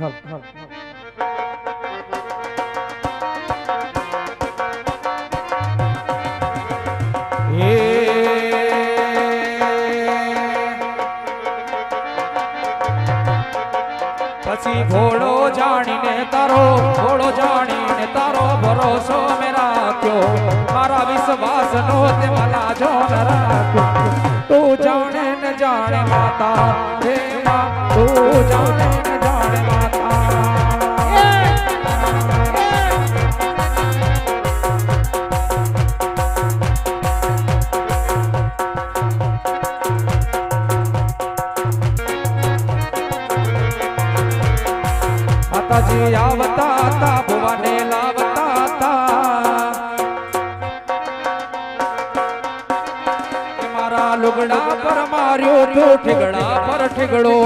હાલ પછી ઘોડો જાણીને તારો, ઘોડો જાણીને તારો ભરોસો મે રાખ્યો. મારા વિશ્વાસ નો તે મારા જો રાખ્યો. તું જાણે ને જાણે માતા, હે તું જાણે તો ઠીગડા પર ઠીગડો.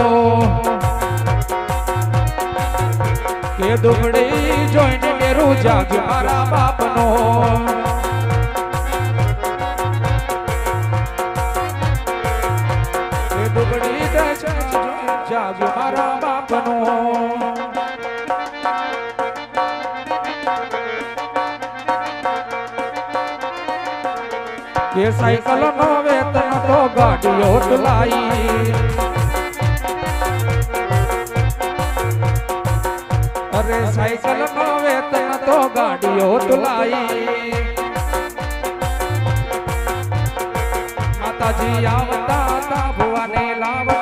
કે દુબડી જોઈને ડેરું જાગ મારા બાપનો. મારા સાયકલ નો તો ગાડીઓ તુલાઈ અરે સાયકલ નો વેતન તો ગાડીઓ તુલાઈ માતાજી આવતા ભુવાને લાવતા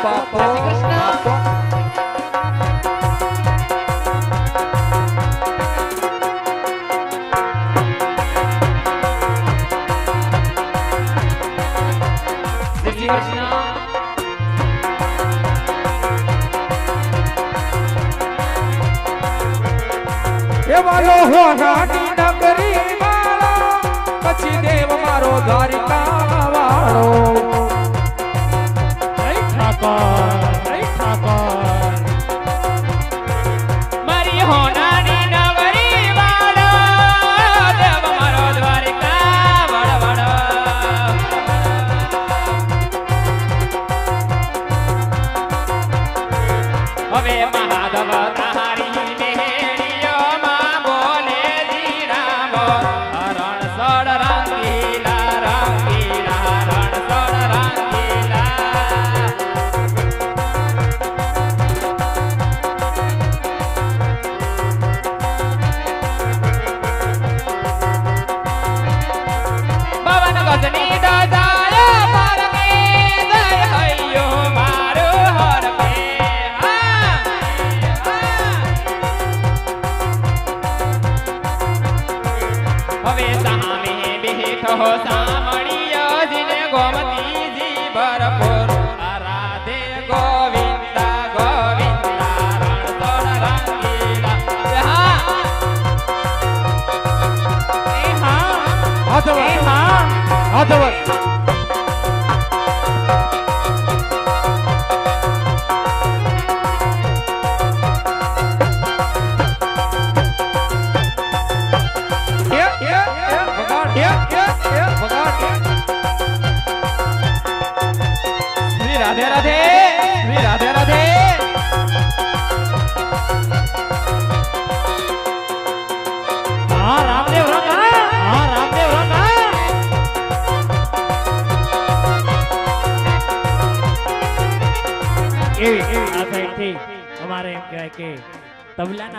કૃષ્ણ બાપો બાપો જય શ્રી કૃષ્ણ બાપો જય શ્રી કૃષ્ણ એ વાલો હોનાની નગરી વાળો પછી દેવ મારો દ્વારિકા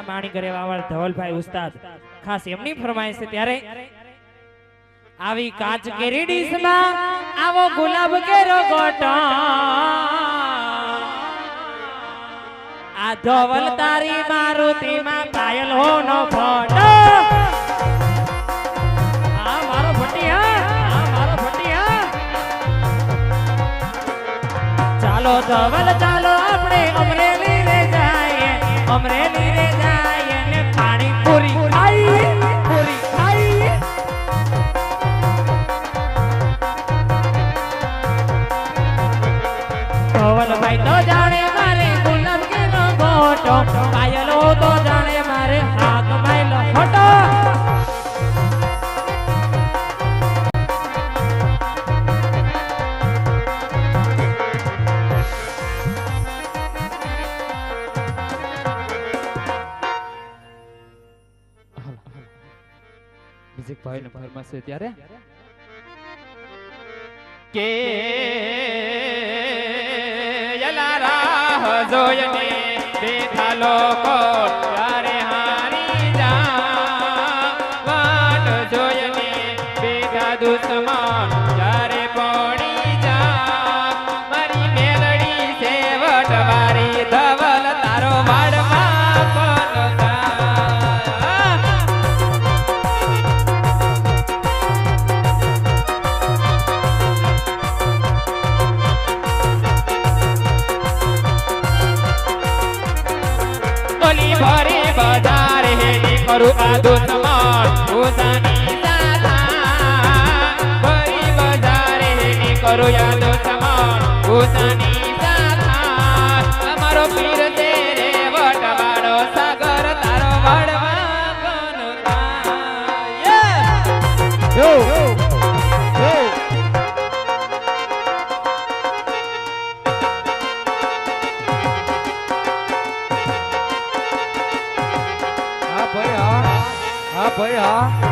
તબલાના બાણી કરેવા વાવળ ધવલભાઈ ઉસ્તાદ. ખાસ એમની ફરમાય છે ત્યારે, આવી કાચ કેરી ડીશમાં આવો ગુલાબ કેરો ગોટો આ ધવલ તારી મારુતિમાં પાયલ હો નો ફોટો. આ મારો ફટિયા આ મારો ફટિયા ચાલો ધવલ, ચાલો આપણે અમરેલી રે જાય અમરેલી રે જાય છે ત્યારે? કે યલા રાહ જોઈને બેઠા લોકો ત્યારે હારી જા? વાટ કરું ભાઈ હા હા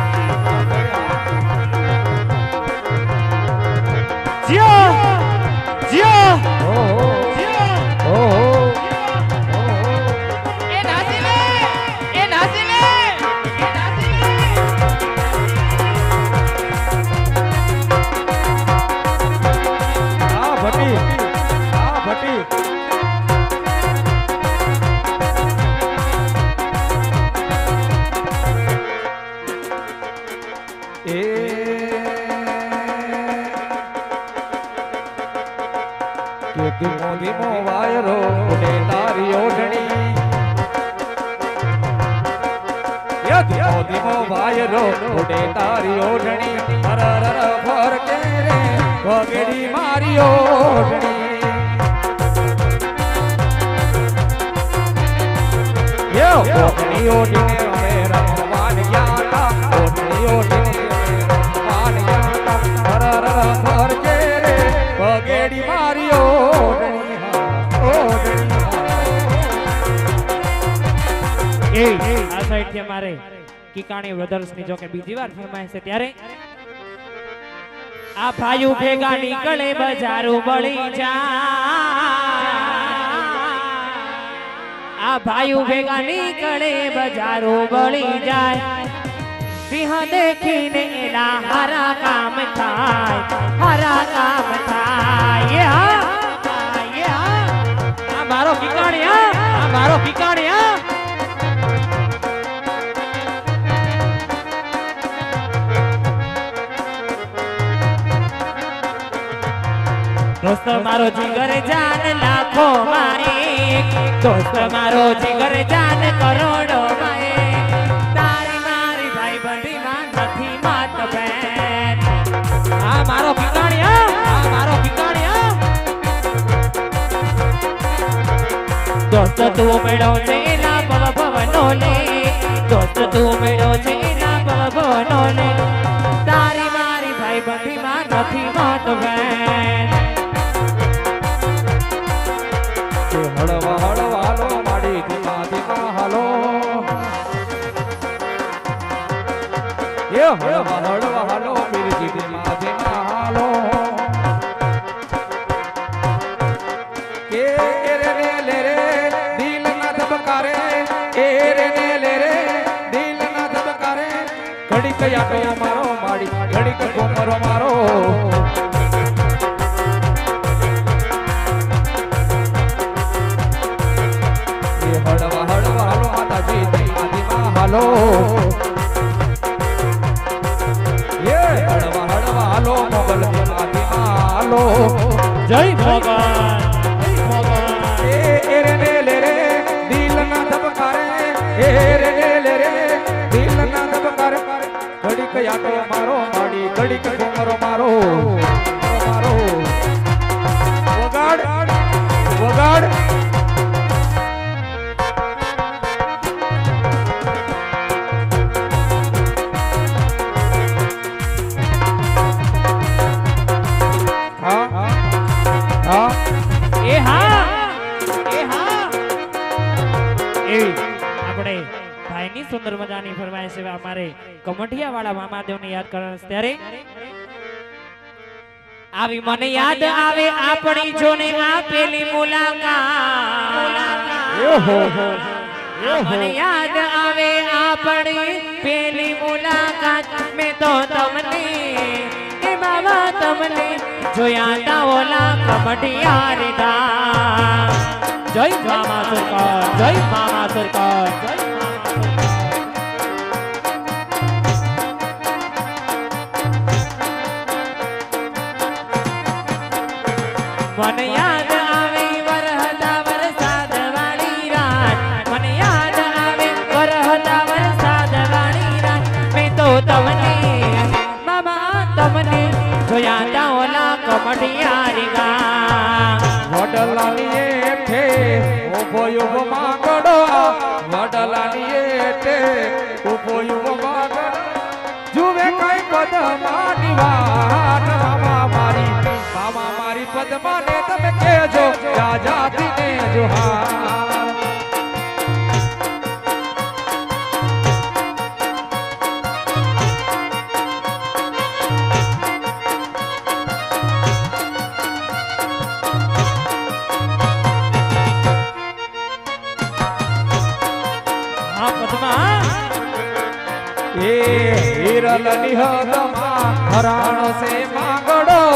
વાયરો ઉડે તારી ઓઢણી, હર હર ફર, કે રે, વગડી મારી ઓઢણી. ઓઢણી ઓઢણી રે ઓઢણી. ઓઢણી. કિકાણી બ્રધર્સની જો કે બીજી વાર ફરમાય છે ત્યારે આ ભાઈ ભેગા નીકળે બજારું બળી જા આ ભાઈ ભેગા નીકળે બજારો બળી જાય. સિંહ દેખીને એના હારા કામ થાય. હારા કામ થાય. આ મારો કિકાણી આ મારો કિકાણી હા. દોસ્ત મારો જીગર જાન લાખો મારે દોસ્ત મારો જીગર જાન કરોડો માય તારી મારી ભાઈ બંધી માં નથી માત બેન આ મારો ભીકાણિયા આ મારો ભીકાણિયા દોસ્ત, તું મેળો છે ના ભવ ભવનો લે દોસ્ત, તું મેળો છે ના ભવ ભવનો લે તારી મારી ભાઈ બંધી માં નથી માત બેન જય ભગવાન. જય ભગવાન. એ રે રે, લે રે દિલ ના ધબકારે. એ રે રે, લે રે દિલ ના ધબકારે. ઘડીક યાટો મારો, માડી, ઘડીક ઘુમરો મારો. મારો વગાડ દાદાની ફરમાઈશ અમારે કમઠિયા વાળા મામાદેવને યાદ કરવાનું ત્યારે આવી મને યાદ આવે આપણી જોને આપેલી મુલાકાત. મને યાદ આવે આપણી પેલી મુલાકાત. મેં તો તમને એ બાબા તમને જોયા તા ઓલા કમટિયા સરકાર જય મામા સરકાર જય મામા સરકાર મને યાદ આવે વરહદા વરસાદ વાળી રાત. મને યાદ આવે વરહદા તમને, મામા તમને જોયા તા ઓલા કમટિયારી ગા વડલાની એઠે ઊભો યુભ માંગડો. કઈ પદમાની વાત મામા મારી પદ્માને તમે કહેજો જાજાતીને જોહાર હરાણો સે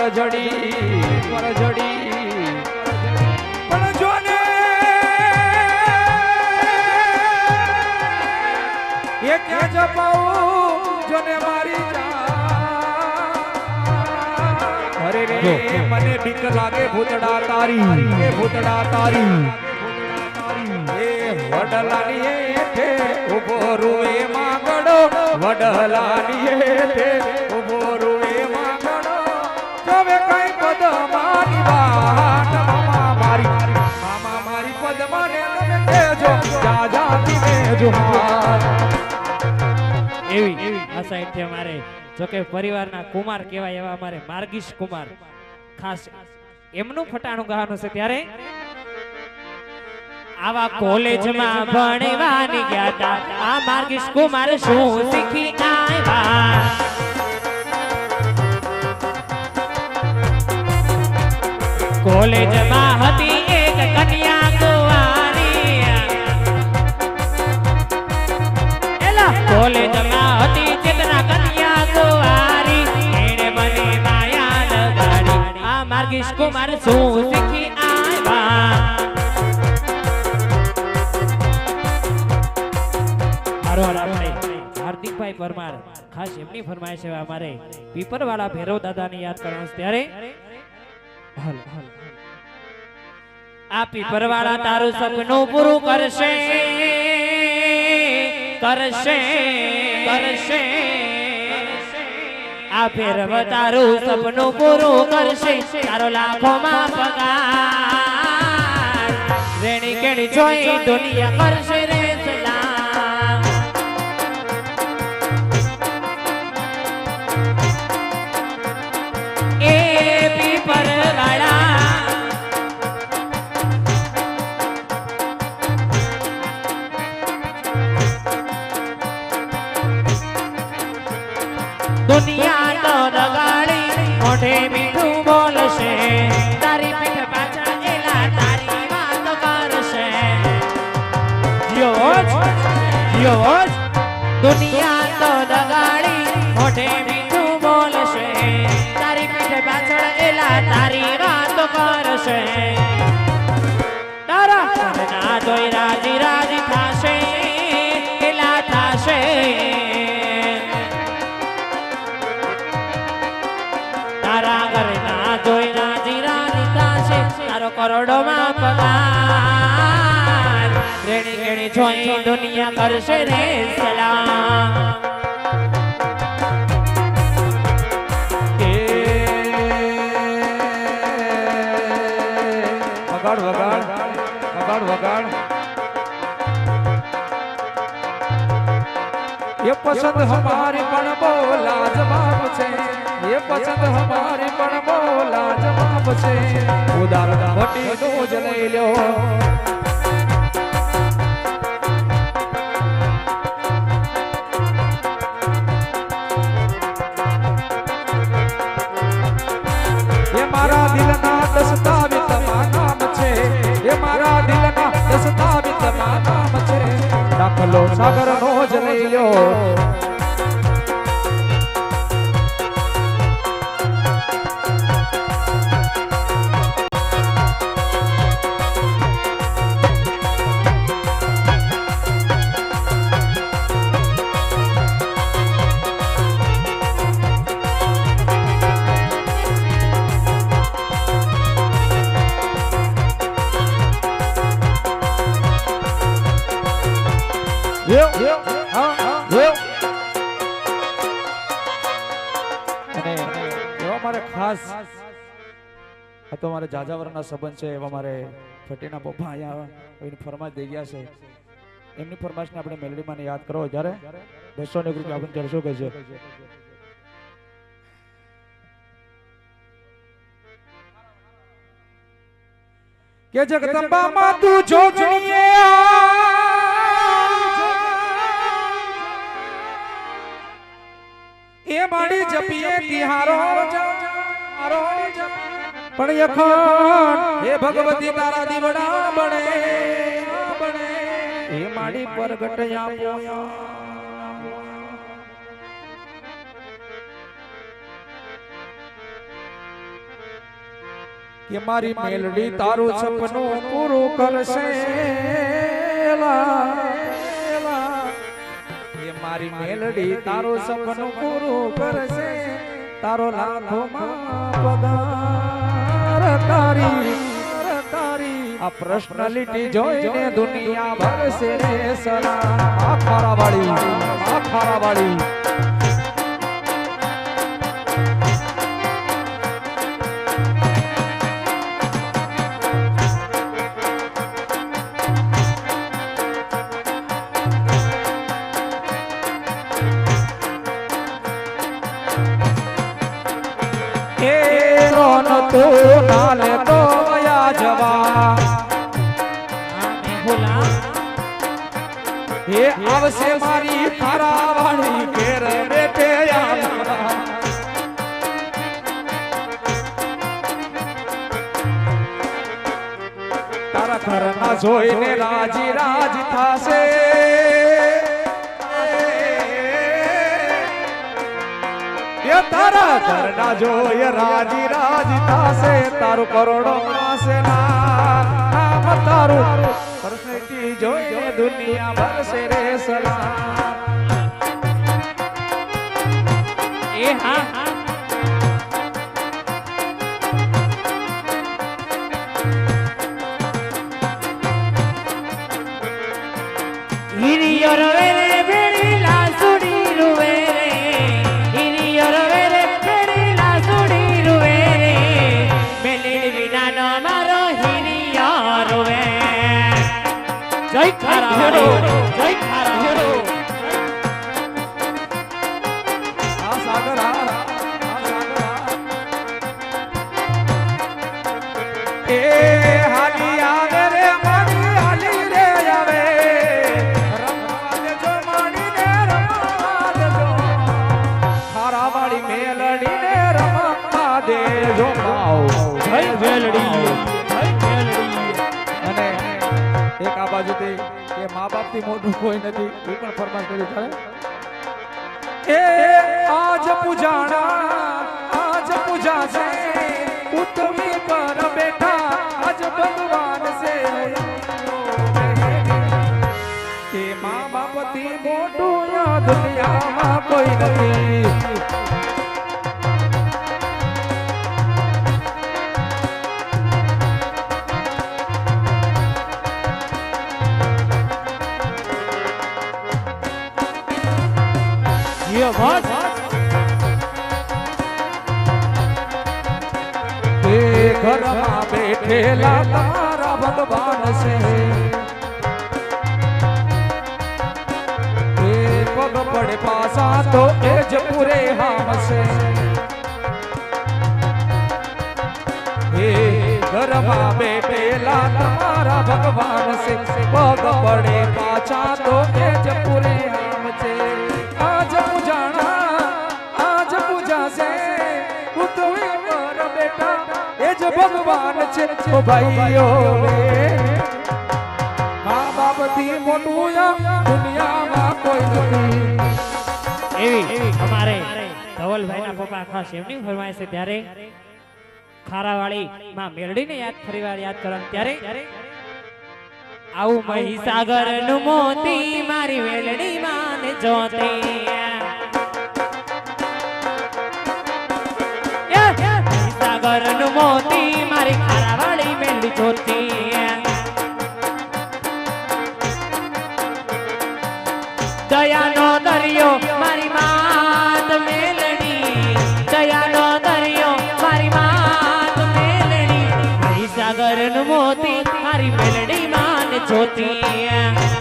પાને પર જડી પર જડી પણ જોને મારી અરે રે મને બીક લાગે ભૂતડા તારી ભૂતડા તારી. એ વડલાની એઠે ઊભો રૂએ માંગડો વડલાની એવી આ સાઈડથી અમારે જો પરિવારના કુમાર કહેવાય એવા અમારે માર્ગીશ કુમાર. ખાસ એમનું ફટાણું ગાવાનું છે ત્યારે આવા કોલેજમાં ભણવાની ગયા હતા આ માર્ગીશ કુમાર શું શીખી આવ્યા? કોલેજમાં હતી એક કન્યા કુવારી. એલા. માર્ગીશ કુમાર શું શીખી આવ્યા હાર્દિકભાઈ પરમાર ખાસ એમની ફરમાય છે અમારે પીપરવાળા ભૈરવ દાદાની યાદ કરવાનું ત્યારે? હાલ હાલ આ પીપરવાળા તારું સપનું પૂરું કરશે કરશે કરશે. આ ફેરવ તારું સપનું પૂરું કરશે. તારો લાખોમાં પગાર. રેણી કેણી જોઈ દુનિયા કરશે. કરશે તારા ના જોઈ રાજી રાજી થાશે, એલા થાશે. તારા ઘરના જોઈ રાજી રાજી થાશે, તારો કરોડોમાં પગાર. રેણી કેણી જોઈ દુનિયા કરશે રે, સલામ. પસંદ હમારી પણ બહુ લાજવાબ છે. એ પસંદ હમારી પણ બહુ લાજવાબ છે. ઉદાહરણ ભટી નો જ લઈ લ્યો. મારા દિલના દસતા બી તમા નામ છે. એ મારા દિલના દસતા બી તમા નામ છે. દાખલો સાગર જ જાજાવરના સંબંધ છે એવા મારે ફટીના પપ્પા અહીંયા એની ફરમાશ દઈ ગયા છે. એમની ફરમાશને આપણે મેલડીમાં યાદ કરો જ્યારે બસો ને રૂપિયા આપણને ચડશો કે છે. કે જગદંબામાં તું જો એ મારી જપીએ તિહારો હારો પણ યખણ હે ભગવતી તારા દીવડા બને હે માડી પર ગટયા આપો કે મારી મેલડી તારું સપનું પૂરું કરશે મારી મેલડી તારું સપનું પૂરું કરશે, તારો લાખોમાં પગાર તારી આ પર્સનાલિટી જોઈને દુનિયા ભરશે રે સરા આ ખારાવાળી આ ખારાવાળી. એ એ તારા ધરના જોઈ રાજી રાજી થાશે, તારું કરોડો માસે નામ તારું પરફેક્ટી જોઈને દુનિયા ભરશે રે સલામ. એ હા. ખેડો જય ખારા. હા. મા મોટું કોઈ નથી. એ પણ ફરમાશ કરી છે એ આજ પૂજાણા આજ પૂજા છે ઉત્તમી પર બેઠા આજ ભગવાન છે. કે મા બાપથી મોટું યાદ દુનિયામાં કોઈ નથી. भज घर तारा भगवान से। पग पड़े पासा तो एज पूरे हम से। घर में तारा भगवान से। पग बड़े पाचा तो एज पूरे हम જ ભગવાન છે. ઓ ભાઈઓ મા બાપથી મોટું દુનિયામાં કોઈ નથી. એવી અમારે ધવલભાઈના પપ્પા ખાસ એમની ફરમાય છે, ત્યારે ખારાવાળી માં મેલડીને યાદ ફરીવાર યાદ કરવા ત્યારે આવું મહીસાગરનું મોતી મારી વેલડી માન જોતે દયાનો દરિયો મારી માત મેલડી. દયાનો દરિયો મારી માત મેલડી. મારી સાગરનું મોતી મારી મેલડી માન જોતી.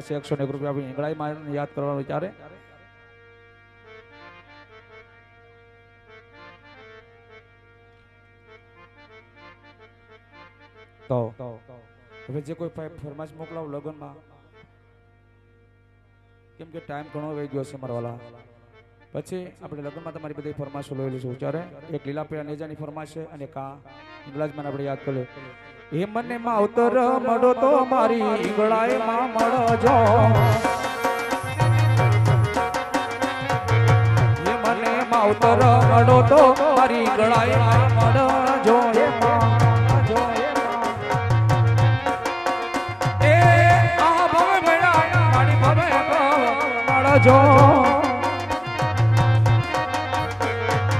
આ ભાઈની પરમાં એકસો ને એક રૂપિયા. આપી ઈંગળાઈમાં યાદ કરવાનું ત્યારે હવે જે કોઈ ફરમાશ મોકલાવ લગ્નમાં. કેમ કે ટાઈમ ઘણો વહી ગયો છે મારા પછી આપણે લગ્નમાં તમારી બધી ફરમાશો લઈ લઈશું. ત્યારે એક લીલા પીળા નેજાની ફરમાશ છે અને કા ઇંગલાજમાં આપણે યાદ કરી એ મને માવતર મળો તો મારી ઈંગળાએ માં મળજો. એ મને માવતર મળો તો મારી ઈંગળાએ માં મળજો. એ આ ભવે મેળા મારી ભવે મળજો.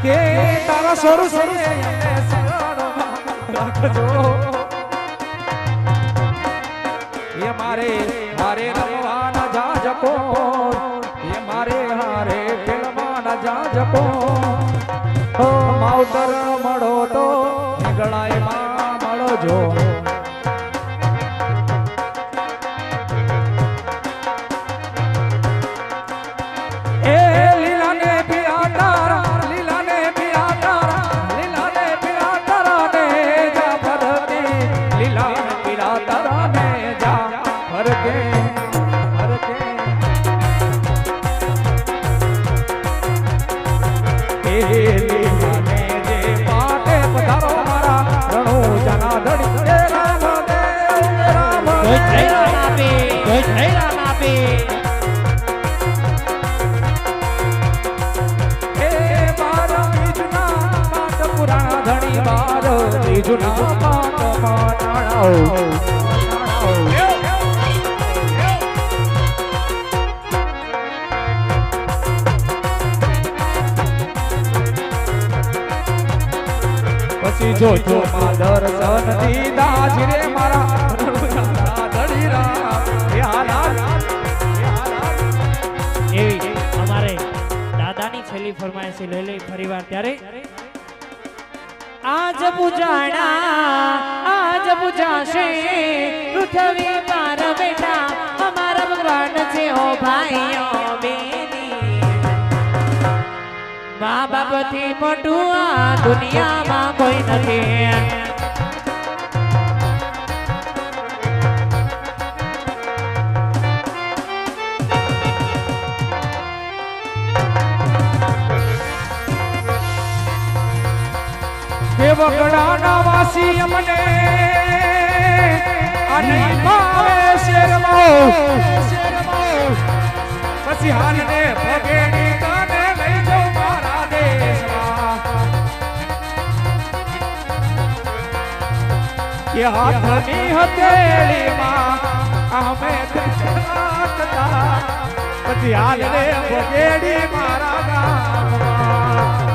કે તારા છે એને રાખજો. જાજકો એ મારે હારે ખેલવાના જાજકો ઓ માવતર મળો તો ગળાયમાં મળો એ પછી જો જો માં દર્શન દીધા રે મારા એવી અમારે દાદાની છેલ્લી ફરમાઈશ લઈ લઈ ફરીવાર ત્યારે આજ પૂજાણા, આજ પૂજાશે, પૃથ્વી પાર બેટા અમારા ભગવાન છે, ઓ ભાઈઓ બેની મા બાપથી મોટું આ દુનિયામાં કોઈ નથી. દેવગડાના વાસી અમને. અને ભાવે શેરમો પછી હાલને ભગેડી કે હાથની હથેળીમાં અમે રાખતા પછી હાલ રે ભગેડી મારા ગામમાં.